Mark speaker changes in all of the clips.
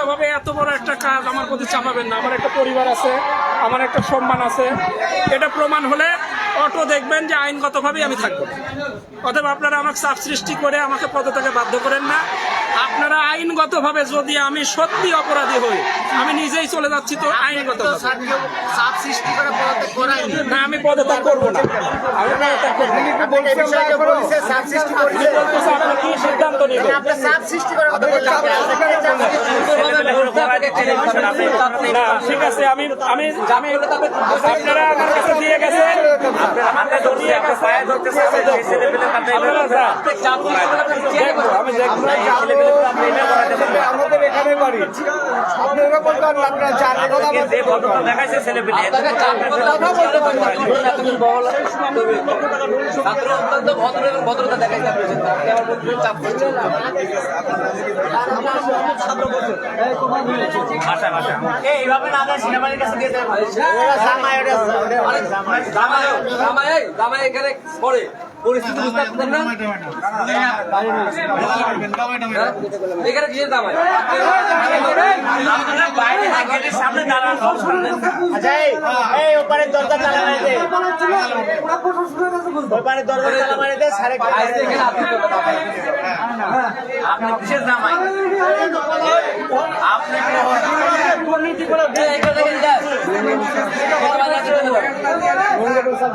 Speaker 1: আইনগতভাবে এত বড় একটা কাজ আমার প্রতি চাপাবেন না। আমার একটা পরিবার আছে আমার একটা সম্মান আছে। এটা প্রমাণ হলে অটো দেখবেন যে আইনগতভাবেই আমি থাকব। অতএব আপনারা আমাকে চাপ সৃষ্টি করে আমাকে পদত্যাগে বাধ্য করেন না। আপনারা আইনগতভাবে যদি আমি সত্যি অপরাধী হই আমি নিজেই চলে যাচ্ছি তো আইনগত না আমি পদত্যাগ করব না। আমি পদত্যাগ করব কি সিদ্ধান্ত নেবেন
Speaker 2: আপনি চাপ সৃষ্টি করে কথা বলছেন
Speaker 1: না ঠিক আছে আমি আমি আমি আপনারা আমার কাছে দিয়ে গেছেন। আপনারা
Speaker 3: চার কথা বলতে
Speaker 2: ভদ্রতা দেখাইতে এইভাবে না আমরা সিনেমার কাছে দিয়ে দেবো জামাই জামাই। জামাই এখানে পড়ে। পরিস্থিতি বুঝতে পারছেন না? এখানে কিসের জামাই? সামনে দাঁড়ান আচ্ছা এই এই ওপারে দরজা তালা মারি দে। ওপারে দরজা তালা মারি দে সাড়ে আপনি কিসের জামাই?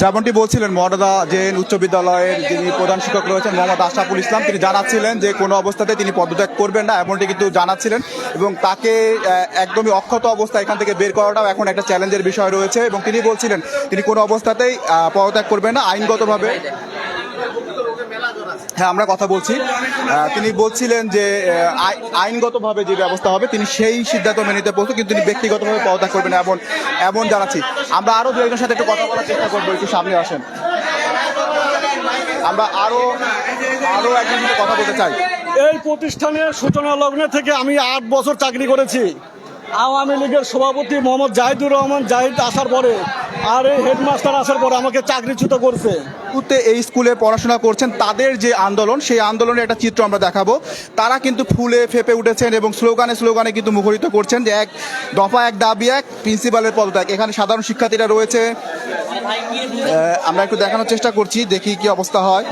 Speaker 4: যেমনটি বলছিলেন মর্যাদা জেন উচ্চ বিদ্যালয়ের যিনি প্রধান শিক্ষক রয়েছেন মোহাম্মদ আশরাফুল ইসলাম, তিনি জানাচ্ছিলেন যে কোনো অবস্থাতে তিনি পদত্যাগ করবেন না, এমনটি কিন্তু জানাচ্ছিলেন। এবং তাকে একদমই অক্ষত অবস্থা এখান থেকে বের করাটাও এখন একটা চ্যালেঞ্জের বিষয় রয়েছে। এবং তিনি বলছিলেন, তিনি কোনো অবস্থাতেই পদত্যাগ করবেন না, আইনগতভাবে। হ্যাঁ আমরা কথা বলছি। তিনি বলছিলেন যে আইনগতভাবে যে ব্যবস্থা হবে, তিনি সেই সিদ্ধান্ত মেনে নিতে প্রস্তুত, কিন্তু তিনি ব্যক্তিগতভাবে পদত্যাগ করবেন এমন এমন জানাচ্ছি। আমরা আরও দু সাথে একটু কথা বলার চেষ্টা করব, একটু সামনে আসেন। আমরা আরও আরও একজন সাথে কথা বলতে চাই।
Speaker 3: এই প্রতিষ্ঠানের সূচনা লগ্নে থেকে আমি আট বছর চাকরি করেছি। আওয়ামী লীগের সভাপতি মোহাম্মদ জাহিদুর রহমান জাহিদ আসার পরে আর হেডমাস্টার আসার পরে আমাকে চাকরিচ্যুত করছে।
Speaker 4: মুহূর্তে এই স্কুলে পড়াশোনা করছেন, তাদের যে আন্দোলন, সেই আন্দোলনের একটা চিত্র আমরা দেখাবো। তারা কিন্তু ফুলে ফেপে উঠেছেন এবং স্লোগানে স্লোগানে কিন্তু মুখরিত করছেন যে এক দফা, এক দাবি, এক প্রিন্সিপালের পদত্যাগ। এখানে সাধারণ শিক্ষার্থীরা রয়েছে। আমরা একটু দেখানোর চেষ্টা করছি, দেখি কি অবস্থা হয়।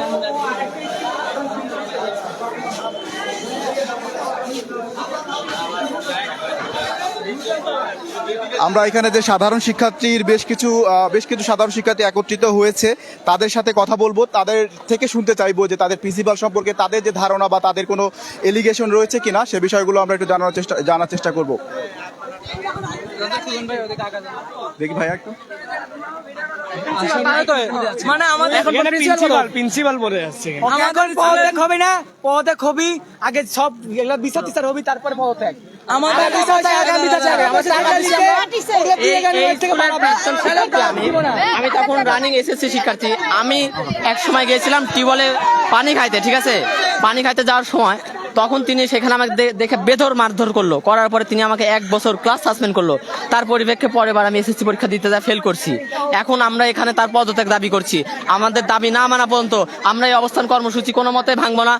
Speaker 4: আমরা এখানে যে সাধারণ শিক্ষার্থীর বেশ কিছু বেশ কিছু সাধারণ শিক্ষার্থী একত্রিত হয়েছে তাদের সাথে কথা বলব তাদের থেকে শুনতে চাইব যে তাদের প্রিন্সিপাল সম্পর্কে তাদের যে ধারণা বা তাদের কোনো এলিগেশন রয়েছে কিনা সে বিষয়গুলো আমরা একটু জানার চেষ্টা জানার চেষ্টা করব। দেখি ভাইয়া একটু।
Speaker 5: মানে আমাদের এখন প্রিন্সিপাল প্রিন্সিপাল বলে যাচ্ছে আমাদের পদত্যাগ হবে না। পদত্যাগ হবি। আগে সব এগুলা বিচার টিচার হবি তারপরে পদত্যাগ। আমাদের
Speaker 6: আমি তখন রানিং এসএসসি শিক্ষার্থী আমি এক সময় গিয়েছিলাম টিউবওয়েলে পানি খাইতে ঠিক আছে পানি খাইতে যাওয়ার সময় তখন তিনি সেখানে আমাকে দেখে বেধর মারধর করল করার পরে তিনি আমাকে এক বছর ক্লাস সাসপেন্ড করল তার পরিপ্রেক্ষে পরের বার আমি এসএসসি পরীক্ষা দিতে যা ফেল করছি এখন আমরা এখানে তার পদত্যাগ দাবি করছি আমাদের দাবি না মানা পর্যন্ত আমরা এই অবস্থান কর্মসূচি কোনো মতে ভাঙবো না